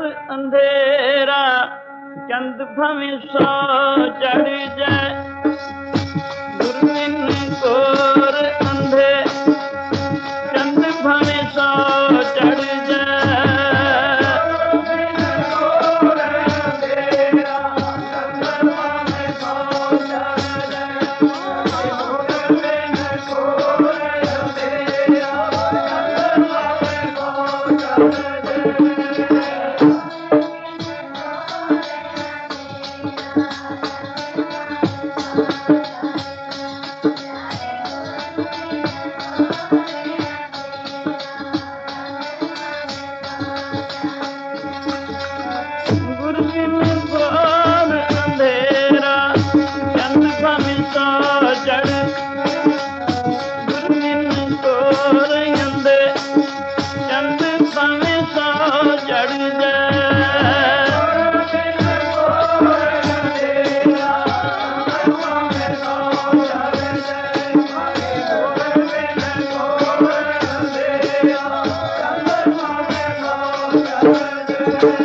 ਪਰ ਅੰਧੇਰਾ ਚੰਦ ਭਵੇਂ ਸੋ ਚੜ ਜਾਏ ਗੁਰਮਿਨ ਕੋਰ ਅੰਧੇ ਚੰਦ ਭਵੇਂ ਸੋ ਚੜ ਜਾਏ Bye.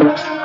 Thank you.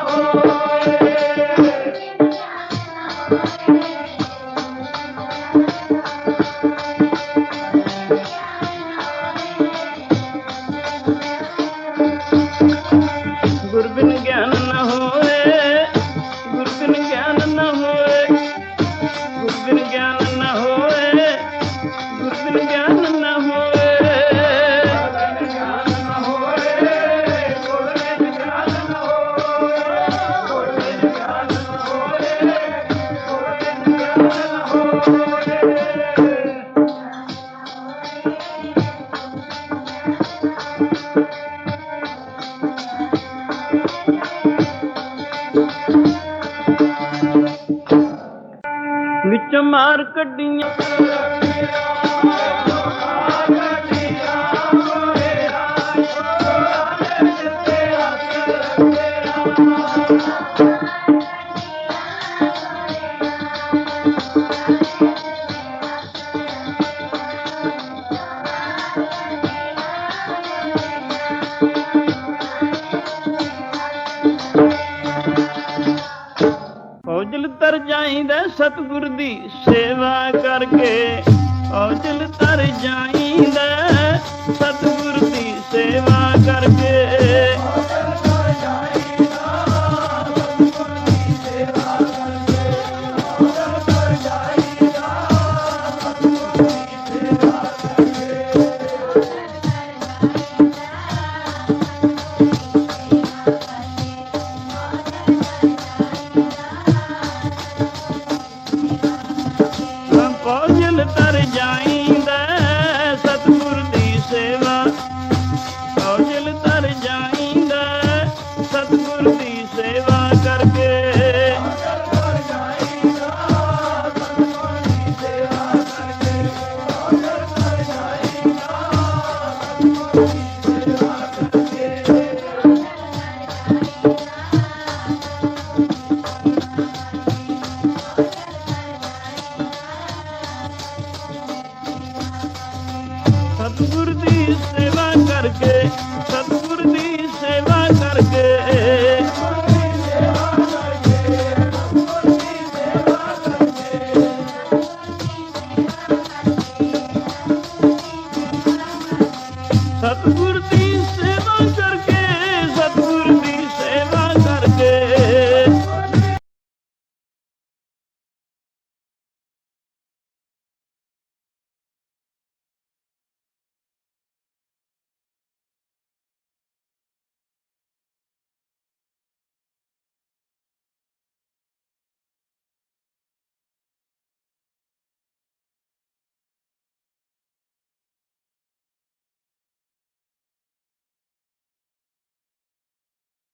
ਵਿੱਚ ਮਾਰ ਕੱਢੀਆਂ Thank you. ਔਜਲ ਤਰ ਜਾਈਂਦਾ ਸਤਗੁਰ ਦੀ ਸੇਵਾ ਕਰਕੇ ਔਜਲ ਤਰ ਜਾਈਂਦਾ ਸਤਗੁਰ ਦੀ ਸੇਵਾ ਕਰਕੇ sevap